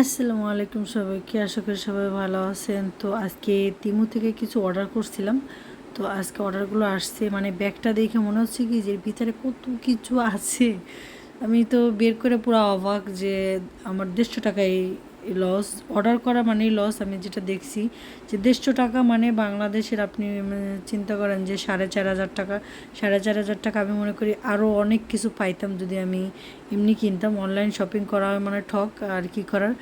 আসসালামু আলাইকুম সবাইকে, আশা করি সবাই ভালো আছেন। তো আজকে তিমু থেকে কিছু অর্ডার করছিলাম। তো আজকে অর্ডারগুলো আসছে মানে ব্যাগটা দেখে মনে হচ্ছে কি যে ভিতরে কত কিছু আছে। আমি তো বের করে পুরো অবাক যে আমার দেড়শো টাকায় লস অর্ডার করা মানেই লস আমি যেটা দেখছি যে দেড়শো টাকা মানে বাংলাদেশের আপনি চিন্তা করেন যে সাড়ে চার হাজার টাকা, সাড়ে চার হাজার টাকা আমি মনে করি আরও অনেক কিছু পাইতাম যদি আমি এমনি কিনতাম। অনলাইন শপিং করা হয় মানে ঠক, আর কি করার?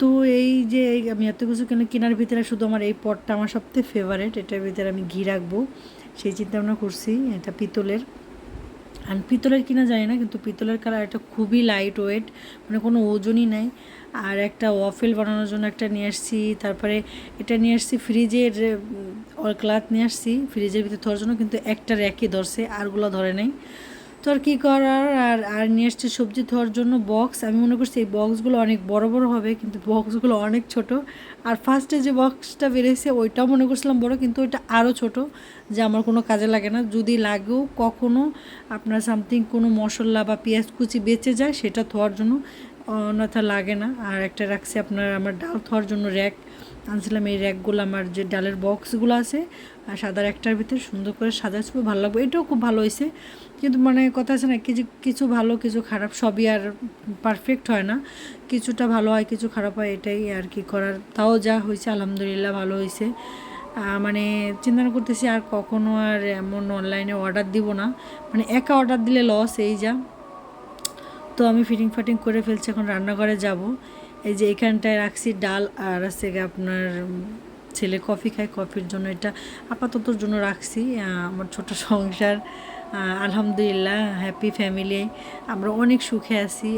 তো এই যে আমি এত কিছু কেন কেনার ভিতরে শুধু আমার এই পটটা আমার সবথেকে ফেভারেট এটার ভিতরে আমি ঘি রাখব, সেই চিন্তা ভাবনা করছি, এটা পিতলের। আর পিতলের কিনা যায় না, কিন্তু পিতলের কালার এটা খুবই লাইট ওয়েট মানে কোনো ওজনই নাই। আর একটা ওয়াফেল বানানোর জন্য একটা নিয়ে আসছি, তারপরে এটা নিয়ে আসছি ফ্রিজের ক্লাথ নিয়ে আসছি। ফ্রিজের ভিতরে ধরার জন্য কিন্তু একটা র্যাকে ধরছে আরগুলো ধরে নাই। তো আর কী করার? আর আর নিয়ে আসছে সবজি ধোয়ার জন্য বক্স আমি মনে করছি এই বক্সগুলো অনেক বড় বড় হবে, কিন্তু বক্সগুলো অনেক ছোট। আর ফার্স্টে যে বক্সটা বেরিয়েছে, ওইটাও মনে করছিলাম বড়, কিন্তু ওইটা আরও ছোট, যে আমার কোনো কাজে লাগে না। যদি লাগেও কখনো আপনার সামথিং কোনো মশলা বা পেঁয়াজ কুচি বেঁচে যায়, সেটা ধোয়ার জন্য অন্যথা লাগে না। আর একটা রাখছি আপনার আমার ডাল ধোয়ার জন্য র্যাক আনছিলাম এই র্যাকগুলো আমার যে ডালের বক্সগুলো আছে, আর সাদার একটার ভিতরে সুন্দর করে সাজাচ্ছি ভালো লাগবে। এটাও খুব ভালো হয়েছে। কিন্তু মানে কথা আছে না, কিছু কিছু ভালো, কিছু খারাপ সবই আর পারফেক্ট হয় না। কিছুটা ভালো হয়, কিছু খারাপ হয়, এটাই আর কি করার। তাও যা হয়েছে, আলহামদুলিল্লাহ ভালো হয়েছে। মানে চিন্তা করতেছি আর কখনো আর এমন অনলাইনে অর্ডার দিব না। মানে একা অর্ডার দিলে লস এই যা। তো আমি ফিটিং ফাটিং করে ফেলছি, এখন রান্নাঘরে যাব। এই যে এখানটায় রাখছি ডাল আর আছে আপনার ছেলে কফি খায়, কফির জন্য এটা আপাততর জন্য রাখছি। আমার ছোট সংসার আলহামদুলিল্লাহ হ্যাপি ফ্যামিলি আমরা অনেক সুখে আছি।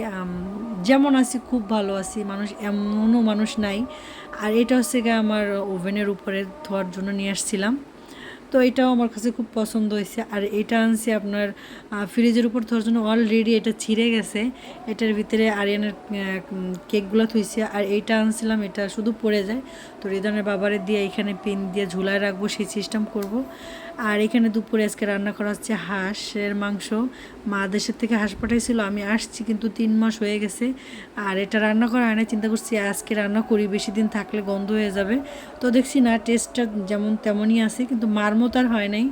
যেমন আছি, খুব ভালো আছি, মানুষ এমনও মানুষ নাই। আর এটা হচ্ছে গিয়ে আমার ওভেনের উপরে ধোয়ার জন্য নিয়ে আসছিলাম। তো এটাও আমার কাছে খুব পছন্দ হয়েছে। আর এটা আনছি আপনার ফ্রিজের উপর ধর জন্য অলরেডি এটা ছিঁড়ে গেছে। এটার ভিতরে আরিয়ানের কেকগুলো থুইছে। আর এইটা আনছিলাম, এটা শুধু পড়ে যায়। তো রিদনের বাবারে দিয়ে এখানে পিন দিয়ে ঝুলায় রাখব, সেই সিস্টেম করব। আর এখানে দুপুরে আজকে রান্না করা হচ্ছে হাঁসের মাংস। মা দেশের থেকে হাঁস পাঠাইছিল, আমি আসছি কিন্তু তিন মাস হয়ে গেছে। আর এটা রান্না করা হয় না, চিন্তা করছি আজকে রান্না করি, বেশি দিন থাকলে গন্ধ হয়ে যাবে। তো দেখছি না, টেস্টটা যেমন তেমনই আছে, কিন্তু মার মতো আর হয় নাই।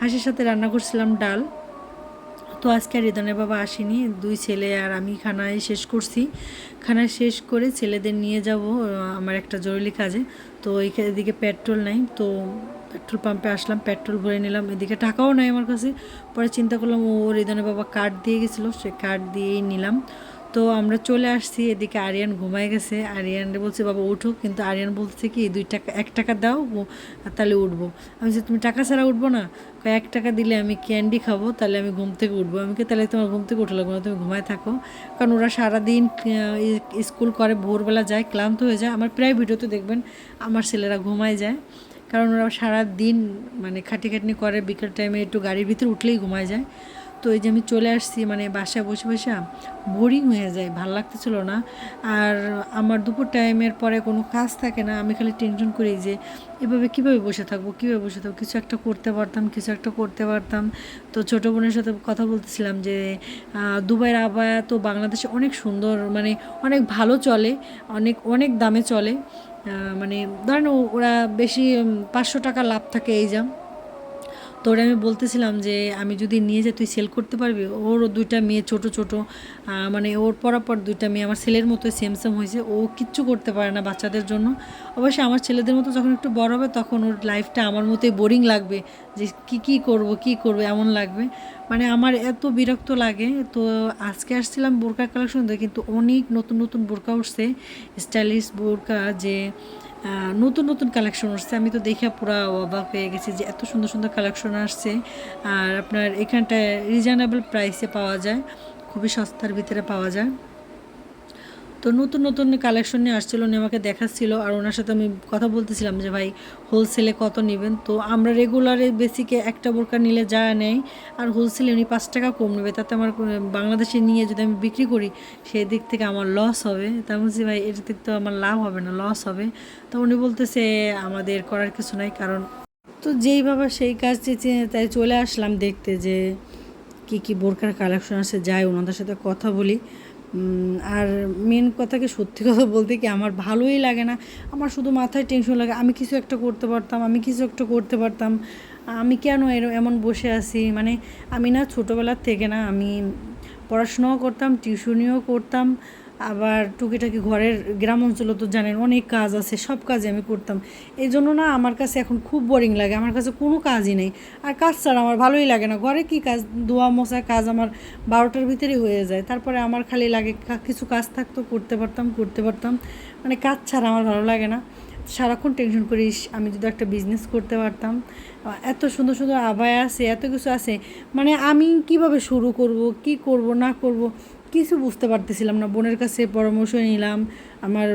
হাঁসের সাথে রান্না করছিলাম ডাল। তো আজকে আর রিদনের বাবা আসেনি, দুই ছেলে আর আমি খানায় শেষ করছি। খানা শেষ করে ছেলেদের নিয়ে যাব, আমার একটা জরুরি কাজে। তো এদিকে পেট্রোল নাই, তো পেট্রোল পাম্পে আসলাম, পেট্রোল ভরে নিলাম, এদিকে টাকাও নাই আমার কাছে। পরে চিন্তা করলাম, ও রিদনের বাবা কার্ড দিয়ে গেছিল, সে কার্ড দিয়েই নিলাম। তো আমরা চলে আসছি, এদিকে আরিয়ান ঘুমায় গেছে। আরিয়ান বলছে, বাবা, উঠো। কিন্তু আরিয়ান বলছে কি, দুই টাকা, এক টাকা দাও তাহলে উঠবো। আমি যে তুমি টাকা ছাড়া উঠবো না। এক টাকা দিলে আমি ক্যান্ডি খাব, তাহলে আমি ঘুম থেকে উঠবো। আমি তাহলে তোমার ঘুম থেকে উঠে লাগবো না, তুমি ঘুমায় থাকো। কারণ ওরা সারাদিন স্কুল করে, ভোরবেলা যায়, ক্লান্ত হয়ে যায়। আমার প্রায় ভিডিওতে দেখবেন, আমার ছেলেরা ঘুমায় যায়। কারণ ওরা সারা দিন মানে খাটি খাটনি করে, বিকেল টাইমে একটু গাড়ির ভিতরে উঠলেই ঘুমায় যায়। তো এই যে আমি চলে আসছি মানে বাসায় বসে বসে বোরিং হয়ে যায়, ভালো লাগতেছিল না। আর আমার দুপুর টাইমের পরে কোনো কাজ থাকে না, আমি খালি টেনশন করি যে এভাবে কীভাবে বসে থাকব, কীভাবে বসে থাকব, কিছু একটা করতে পারতাম, কিছু একটা করতে পারতাম। তো ছোটো বোনের সাথে কথা বলতেছিলাম যে দুবাইয়ের আবায়া তো বাংলাদেশে অনেক সুন্দর মানে অনেক ভালো চলে, অনেক অনেক দামে চলে। মানে ধরেন ওরা বেশি পাঁচশো টাকা লাভ থাকে এই যা তো আমি বলতেছিলাম যে, আমি যদি নিয়ে যাই, তুই সেল করতে পারবি? ওর দুইটা মেয়ে ছোট ছোট। মানে ওর পরাপর দুইটা মেয়ে। আমার ছেলের মতো সেম সেম হয়েছে। ও কিচ্ছু করতে পারে না বাচ্চাদের জন্য। অবশ্যই আমার ছেলেদের মতো যখন একটু বড় হবে, তখন ওর লাইফটা আমার মতোই বোরিং লাগবে। যে, কি কি করব কি করব, এমন লাগবে? মানে আমার এত বিরক্ত লাগে। তো আজকে আসছিলাম বোরকা কালেকশন কিন্তু অনেক নতুন নতুন বোরকা উঠছে। স্টাইলিশ বোরকা যে নতুন নতুন কালেকশন আসছে। আমি তো দেখে পুরা অবাক হয়ে গেছি যে এত সুন্দর সুন্দর কালেকশন আসছে। আর আপনার এখানটায় রিজনেবল প্রাইসে পাওয়া যায়। খুবই সস্তার ভিতরে পাওয়া যায়। তো নতুন নতুন কালেকশন নিয়ে আসছিল, উনি আমাকে দেখাচ্ছিল, আর ওনার সাথে আমি কথা বলতেছিলাম যে, ভাই হোলসেলে কত নেবেন? তো আমরা রেগুলারে বেসিকে একটা বোরকা নিলে যা নেই আর হোলসেলে উনি পাঁচ টাকা কম নেবে। তাতে আমার বাংলাদেশে নিয়ে যদি আমি বিক্রি করি সেই দিক থেকে আমার লস হবে। তা বলছি, ভাই, এর দিক তো আমার লাভ হবে না লস হবে। তো উনি বলতেছে, আমাদের করার কিছু নাই, কারণ তো যেইভাবে সেই কাজ তাই চলে আসলাম দেখতে যে, কি কি বোরকার কালেকশন আছে, যাই, ওনাদের সাথে কথা বলি। আর মেন কথা কি, সত্যি কথা বলতে কি, আমার ভালোই লাগে না। আমার শুধু মাথায় টেনশন লাগে, আমি কিছু একটা করতে পারতাম, আমি কিছু একটা করতে পারতাম। আমি কেন এর- এমন বসে আছি? মানে আমি না ছোটোবেলার থেকে না, আমি পড়াশোনাও করতাম, টিউশনিও করতাম। আবার টুকিটাকি ঘরের গ্রাম অঞ্চলে তো জানেন, অনেক কাজ আছে, সব কাজই আমি করতাম। এই জন্য না আমার কাছে এখন খুব বোরিং লাগে, আমার কাছে কোনো কাজই নেই। আর কাজ ছাড়া আমার ভালোই লাগে না, ঘরে কি কাজ? ধোয়া মশা কাজ আমার বারোটার ভিতরেই হয়ে যায়। তারপরে আমার খালি লাগে কিছু কাজ থাকতো, করতে পারতাম করতে পারতাম। মানে কাজ ছাড়া আমার ভালো লাগে না। সারাক্ষণ টেনশন করিস, আমি যদি একটা বিজনেস করতে পারতাম। এত সুন্দর সুন্দর আবায় আছে, এত কিছু আছে। মানে আমি কীভাবে শুরু করব, কি করব, না করব কিছু বুঝতে পারতেছিলাম না। বোনের কাছে পরামর্শ নিলাম, আমার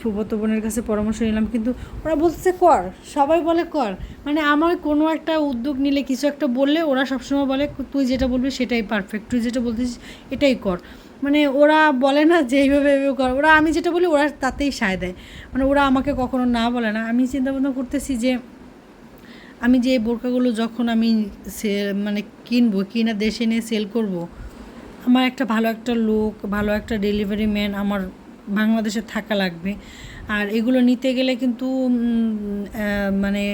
ফুফতো বোনের কাছে পরামর্শ নিলাম, কিন্তু ওরা বলতেছে কর, সবাই বলে কর। মানে আমার কোনো একটা উদ্যোগ নিলে, কিছু একটা বললে ওরা সবসময় বলে, তুই যেটা বলবি সেটাই পারফেক্ট তুই যেটা বলতেছিস এটাই কর। মানে ওরা বলে না যে এইভাবে এইভাবে কর, ওরা আমি যেটা বলি ওরা তাতেই সায় দেয়। মানে ওরা আমাকে কখনো না বলে না। আমি চিন্তা ভাবনা করতেছি যে আমি যে বোরকাগুলো যখন আমি মানে কিনবো, কিনা দেশে নিয়ে সেল করব আমার একটা ভালো একটা লোক ভালো একটা ডেলিভারি ম্যান আমার বাংলাদেশে থাকা লাগবে। আর এগুলো নিতে গেলে কিন্তু মানে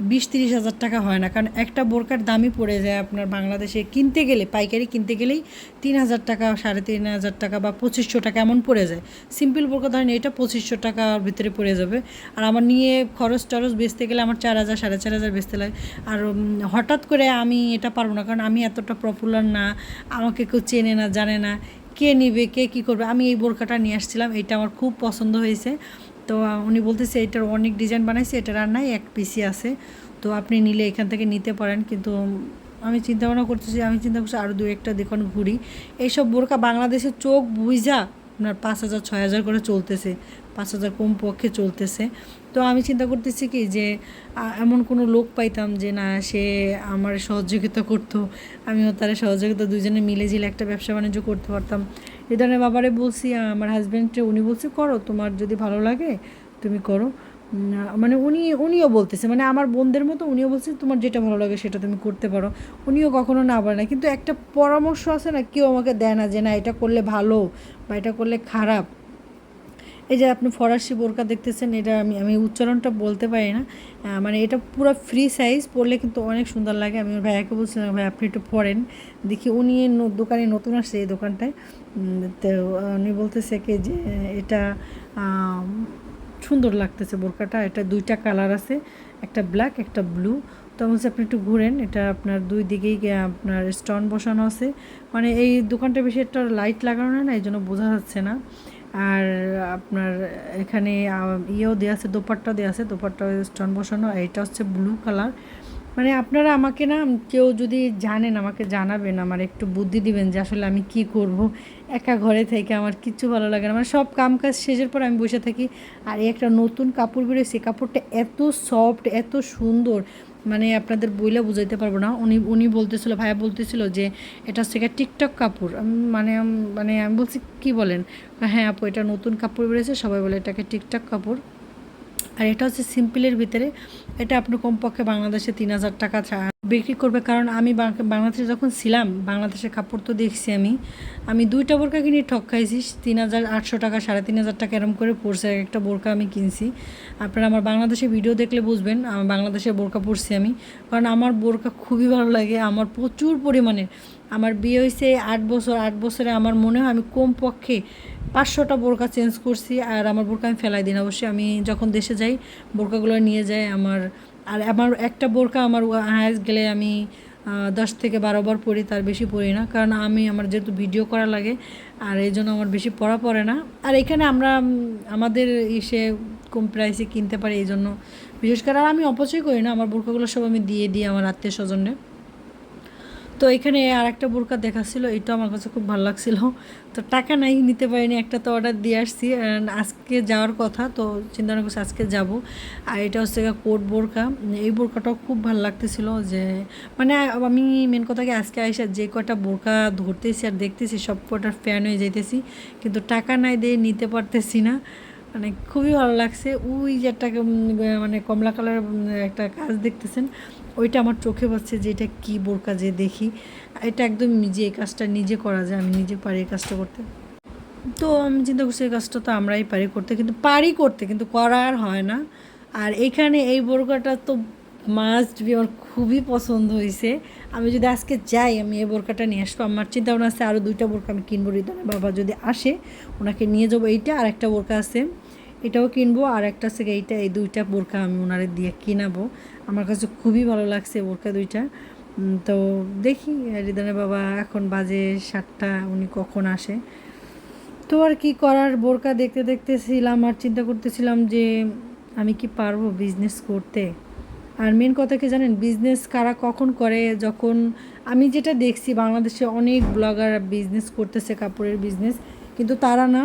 বিশ তিরিশ হাজার টাকা হয় না। কারণ একটা বোরকার দামই পড়ে যায় আপনার বাংলাদেশে। কিনতে গেলে, পাইকারি কিনতে গেলেই তিন হাজার টাকা, সাড়ে তিন হাজার টাকা বা পঁচিশশো টাকা এমন পড়ে যায়। সিম্পল বোরকা ধরেন, এটা পঁচিশশো টাকার ভিতরে পড়ে যাবে। আর আমার নিয়ে খরচ টরচ বেচতে গেলে আমার চার হাজার, সাড়ে চার হাজার বেচতে লাগে। আর হঠাৎ করে আমি এটা পারব না। কারণ আমি এতটা পপুলার না, আমাকে কেউ চেনে না, জানে না। কে নিবে, কে কী করবে? আমি এই বোরকাটা নিয়ে আসছিলাম। এটা আমার খুব পছন্দ হয়েছে। তো উনি বলতেছে, এটার অনেক ডিজাইন বানাইছে, এটার আর নাই, এক পিসি আছে। তো, আপনি নিলে এখান থেকে নিতে পারেন, কিন্তু আমি চিন্তা ভাবনা করতেছি, আমি চিন্তা করছি আরও দু একটা দোকান ঘুরি। এইসব বোরকা বাংলাদেশে চোখ বুঝা আপনার পাঁচ হাজার, ছয় হাজার করে চলতেছে, পাঁচ হাজার কম পক্ষে চলতেছে। তো, আমি চিন্তা করতেছি কি যে এমন কোনো লোক পাইতাম যে, না, সে আমার সহযোগিতা করতো, আমিও তারা সহযোগিতা দুজনে মিলে ঝিলে একটা ব্যবসা বাণিজ্য করতে পারতাম। ধরনের বাবারে বলছি আমার হাজব্যান্ডকে উনি বলছে, করো, তোমার যদি ভালো লাগে, তুমি করো। মানে উনি, উনিও বলতেছে মানে আমার বোনদের মতো উনিও বলছে, তোমার যেটা ভালো লাগে সেটা তুমি করতে পারো। উনিও কখনো না বলে না কিন্তু একটা পরামর্শ আছে না, কেউ আমাকে দেয় না যে, না, এটা করলে ভালো বা এটা করলে খারাপ। এই যে আপনি ফরাসি বোরকা দেখতেছেন, এটা আমি আমি উচ্চারণটা বলতে পারি না। মানে এটা পুরো ফ্রি সাইজ পরলে কিন্তু অনেক সুন্দর লাগে। আমি ওর ভাইয়াকে বলছিলাম, ভাই, আপনি একটু পরেন। দেখি উনি দোকানে নতুন আসছে এই দোকানটায়। তো উনি বলতেছে কি যে, এটা সুন্দর লাগতেছে বোরকাটা। এটা দুইটা কালার আছে, একটা ব্ল্যাক একটা ব্লু তো বলছি, আপনি একটু ঘুরেন। এটা আপনার দুই দিকেই আপনার স্টোন বসানো আছে। মানে এই দোকানটা বেশি একটা লাইট লাগানো না, এই জন্য বোঝা যাচ্ছে না। আর আপনার এখানে ইয়েও দেওয়া আছে, দোপাট্টা দেওয়া আছে দোপাট্টা স্টোন বসানো এটা হচ্ছে ব্লু কালার মানে আপনারা আমাকে না, কেউ যদি জানেন, আমাকে জানাবেন, আমার একটু বুদ্ধি দিবেন যে আসলে আমি কি করব। একা ঘরে থেকে আমার কিচ্ছু ভালো লাগে না। মানে সব কাম কাজ শেষের পর আমি বসে থাকি। আর এই একটা নতুন কাপড় বেরোয় কাপড়টা এত সফট এত সুন্দর। মানে আপনাদের বইলা বুঝাইতে পারব না। উনি উনি বলতেছিল, ভাইয়া বলতেছিল যে এটা হচ্ছে টিকটক কাপড়। মানে মানে আমি বলছি, কি বলেন? হ্যাঁ আপু, এটা নতুন কাপড় বেরিয়েছে সবাই বলে এটাকে টিকটক কাপড়। আর এটা হচ্ছে সিম্পলের ভিতরে। এটা আপনি কমপক্ষে বাংলাদেশে তিন হাজার টাকা বিক্রি করবে, কারণ আমি বাংলাদেশে যখন ছিলাম বাংলাদেশের কাপড় তো দেখছি আমি আমি দুইটা বোরকা কিনে ঠক খাইছি, তিন হাজার আটশো টাকা, সাড়ে তিন হাজার টাকা এরম করে পড়ছে, এক একটা বোরকা আমি কিনছি। আপনারা আমার বাংলাদেশে ভিডিও দেখলে বুঝবেন আমার বাংলাদেশে বোরকা পরছি আমি, কারণ আমার বোরকা খুবই ভালো লাগে, আমার প্রচুর পরিমাণে আমার বিয়ে হয়েছে আট বছর, আট বছরে আমার মনে হয় আমি কমপক্ষে পাঁচশোটা বোরকা চেঞ্জ করছি আর আমার বোরকা আমি ফেলাই দিন অবশ্যই আমি যখন দেশে যাই, বোরকাগুলো নিয়ে যাই আমার, আর আমার একটা বোরকা আমার হায়েস্ট গেলে আমি দশ থেকে বারো বার পড়ি তার বেশি পড়ি না। কারণ আমি আমার যেহেতু ভিডিও করা লাগে, আর এই জন্য আমার বেশি পড়া পড়ে না। আর এখানে আমরা আমাদের ইসে কম প্রাইসে কিনতে পারি, এই জন্য। বিশেষ করে আর আমি অপচয় করি না, আমার বোরকাগুলো সব আমি দিয়ে দিই আমার আত্মীয় স্বজনে তো এখানে আর একটা বোরকা দেখাচ্ছিলো, এটা আমার কাছে খুব ভালো লাগছিল। তো টাকা নাই, নিতে পারিনি, একটা তো অর্ডার দিয়ে আসছি। আজকে যাওয়ার কথা, তো চিন্তা ভাবনা করছি আজকে যাব। আর এটা হচ্ছে কোট বোরকা। এই বোরকাটাও খুব ভালো লাগতেছিল যে মানে আমি মেন কথা কি, আজকে আইসা যে কটা বোরকা ধরতেছি আর দেখতেছি, সব কটার ফ্যান হয়ে যাইতেছি। কিন্তু টাকা নাই দিয়ে নিতে পারতেছি না। মানে খুবই ভালো লাগছে। ওই যে একটা মানে কমলা কালার একটা কাজ দেখতেছেন। ওইটা আমার চোখে পাচ্ছে যে এটা কী বোরকা যে দেখি। এটা একদম নিজে এই কাজটা নিজে করা যায়, আমি নিজে পারি এই কাজটা করতে। তো আমি চিন্তা করছি এই কাজটা তো আমরাই পারি করতে, কিন্তু পারি করতে, কিন্তু করার হয় না। আর এখানে এই বোরকাটা তো মাস্ট বি আমার খুবই পছন্দ হয়েছে আমি যদি আজকে যাই, আমি এই বোরকাটা নিয়ে আসব। আমার চিন্তা ভাবনা আছে আরও দুইটা বোরকা আমি কিনবো, রিদানের বাবা যদি আসে, ওনাকে নিয়ে যাব। এইটা আর একটা বোরকা আছে, এটাও কিনবো। আর একটা আছে এইটা, এই দুইটা বোরকা আমি ওনারে দিয়ে কিনাবো। আমার কাছে খুবই ভালো লাগছে বোরকা দুইটা। তো দেখি, রিদানের বাবা এখন বাজে সাতটা, উনি কখন আসে। তো আর কি করার বোরকা দেখতে দেখতেছিলাম আর চিন্তা করতেছিলাম যে আমি কি পারব বিজনেস করতে। আর মেন কথা কি জানেন বিজনেস কারা কখন করে, যখন আমি যেটা দেখছি বাংলাদেশে অনেক ব্লগার বিজনেস করতেছে, কাপড়ের বিজনেস কিন্তু তারা না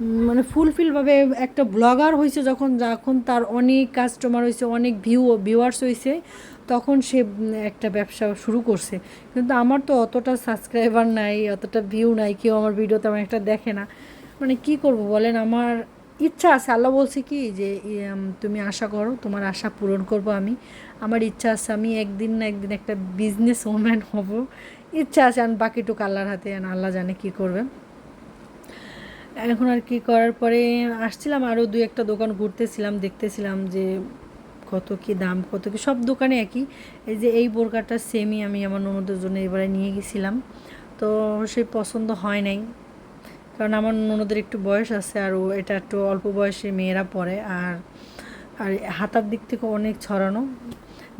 মানে ফুলফিলভাবে একটা ব্লগার হয়েছে যখন যখন তার অনেক কাস্টমার হয়েছে, অনেক ভিউ ভিউয়ার্স হয়েছে, তখন সে একটা ব্যবসা শুরু করছে। কিন্তু আমার তো অতটা সাবস্ক্রাইবার নাই, অতটা ভিউ নাই, কেউ আমার ভিডিও তেমন একটা দেখে না। মানে কি করব বলেন, আমার ইচ্ছা আছে। আল্লাহ বলছে কি যে তুমি আশা করো, তোমার আশা পূরণ করব আমি। আমার ইচ্ছা আছে, আমি একদিন না একদিন একটা বিজনেস ওম্যান হব। ইচ্ছা আছে আর বাকিটুকু আল্লাহর হাতে আল্লাহ জানে কি করবে। এখন আর কি করার পরে আসছিলাম আরও দু একটা দোকান ঘুরতেছিলাম, দেখতেছিলাম যে কত কি দাম, কত কি, সব দোকানে একই। এই যে এই বোরকাটা সেমই আমি আমার ননদের জন্য এবারে নিয়ে গেছিলাম। তো সে পছন্দ হয় নাই, কারণ আমার ননদের একটু বয়স আছে আর ও এটা একটু অল্প বয়সে মেয়েরা পরে আর আর হাতার দিক থেকে অনেক ছড়ানো।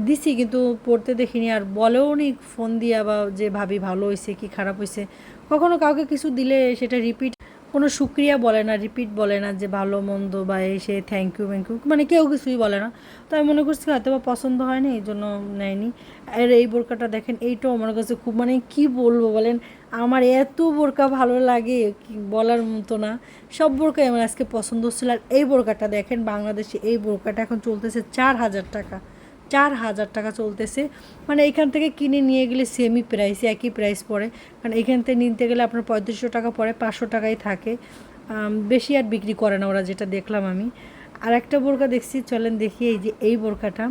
দিছি কিন্তু পড়তে দেখিনি আর বলেও নি ফোন দিয়া বা যে ভাবি ভালো হয়েছে কি খারাপ হয়েছে কখনো কাউকে কিছু দিলে সেটা রিপিট কোনো সুক্রিয়া বলে না রিপিট বলে না যে ভালো, মন্দ বা এসে থ্যাংক ইউ থ্যাংক ইউ মানে কেউ কিছুই বলে না। তো আমি মনে করছি হয়তো বা পছন্দ হয়নি, এই জন্য নেয়নি। আর এই বোরকাটা দেখেন, এইটাও আমার কাছে খুব মানে কি বলব বলেন, আমার এত বোরকা ভালো লাগে বলার মতো না। সব বোরকাই আমার আজকে পছন্দ হচ্ছিল। আর এই বোরকাটা দেখেন, বাংলাদেশে এই বোরকাটা এখন চলতেছে চার হাজার টাকা। চার হাজার টাকা চলতেছে। মানে এখান থেকে কিনে নিয়ে গেলে সেমই প্রাইস একই প্রাইস পড়ে। কারণ এখান থেকে নিতে গেলে আপনার পঁয়ত্রিশশো টাকা পড়ে, পাঁচশো টাকাই থাকে। বেশি আর বিক্রি করে না ওরা, যেটা দেখলাম আমি। আর একটা বোরকা দেখছি, চলেন দেখি এই যে এই বোরকাটা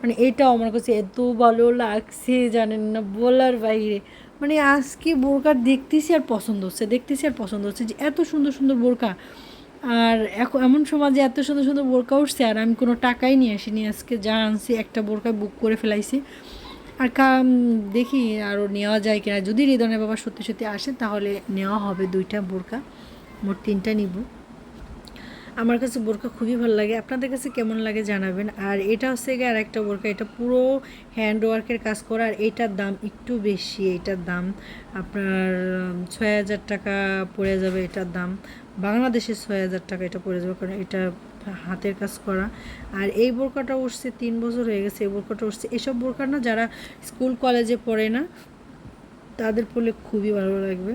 মানে এইটাও আমার কাছে এত ভালো লাগছে, জানেন না, বলার বাইরে। মানে আজকে বোরকা দেখতেছি আর পছন্দ হচ্ছে, দেখতেছি আর পছন্দ হচ্ছে যে এত সুন্দর সুন্দর বোরকা আর এখন এমন সমাজে এত সুন্দর সুন্দর বোরকা উঠছে আর আমি কোনো টাকাই নিয়ে আসিনি। আজকে যা আনছি, একটা বোরকা বুক করে ফেলাইছি। আর কাম দেখি আরও নেওয়া যায় কিনা। যদি হৃদনের বাবা সত্যি সত্যি আসে, তাহলে নেওয়া হবে দুইটা বোরকা মোট তিনটা নিব। আমার কাছে বোরকা খুবই ভালো লাগে। আপনাদের কাছে কেমন লাগে জানাবেন। আর এটা হচ্ছে গিয়ে আর একটা বোরকা এটা পুরো হ্যান্ড ওয়ার্কের কাজ করা। আর এইটার দাম একটু বেশি। এইটার দাম আপনার ছয় হাজার টাকা পড়ে যাবে এটার দাম। বাংলাদেশে ছয় হাজার টাকা এটা পড়ে যাবে, কারণ এটা হাতের কাজ করা। আর এই বোরকাটা উঠছে তিন বছর হয়ে গেছে, এই বোরকাটা উঠছে। এসব বোরকা না যারা স্কুল, কলেজে পড়ে না, তাদের পড়লে খুবই ভালো লাগবে।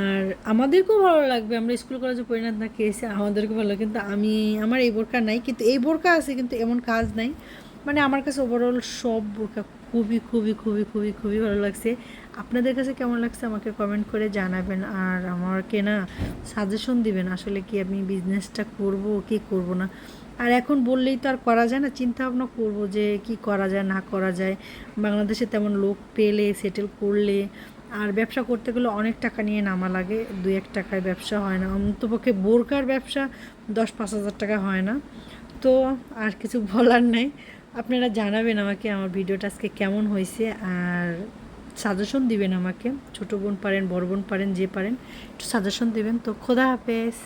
আর আমাদেরকেও ভালো লাগবে, আমরা স্কুল, কলেজে পড়ি না কেসে আমাদেরকেও ভালো লাগে। কিন্তু আমি, আমার এই বোরকা নাই, কিন্তু এই বোরকা আছে, কিন্তু এমন কাজ নাই। মানে আমার কাছে ওভারঅল সব বোরকা খুবই খুবই খুবই খুবই খুবই ভালো লাগছে। আপনাদের কাছে কেমন লাগছে আমাকে কমেন্ট করে জানাবেন। আর আমাকে না সাজেশন দিবেন আসলে কি আমি বিজনেসটা করব, কি করব না। আর এখন বললেই তো আর করা যায় না। চিন্তা ভাবনা করব যে কি করা যায়, না করা যায়। বাংলাদেশে তেমন লোক পেলে সেটেল করলে আর ব্যবসা করতে গেলে অনেক টাকা নিয়ে নামা লাগে। দু এক টাকায় ব্যবসা হয় না। অন্তপক্ষে বোরকার ব্যবসা দশ পাঁচ হাজার টাকা হয় না। তো আর কিছু বলার নাই। আপনারা জানাবেন আমাকে আমার ভিডিওটা আজকে কেমন হয়েছে, আর সাজেশন দিবেন আমাকে, ছোটো বোন পারেন, বড় বোন পারেন, যে পারেন, একটু সাজেশন দিবেন। তো খোদা হাফেজ।